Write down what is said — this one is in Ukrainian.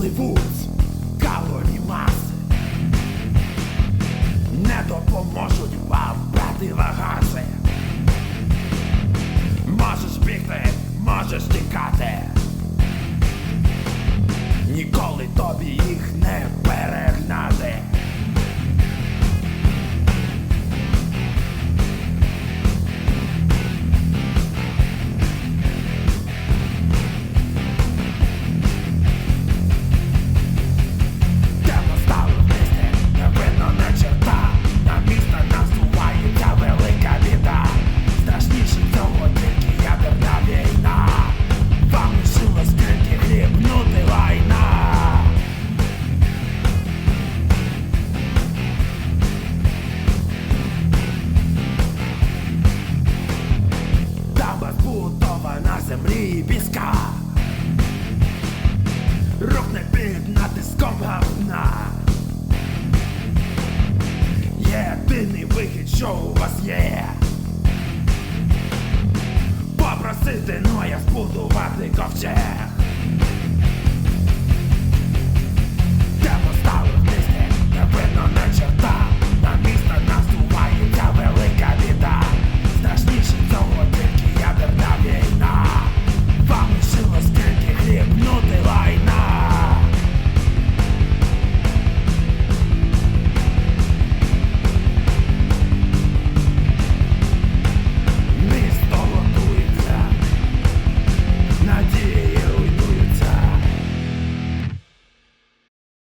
Hollywood. Землі і піска. Рухне під натиском гавна. Єдиний вихід, що у вас є. Попросити Ноя збудувати ковчег.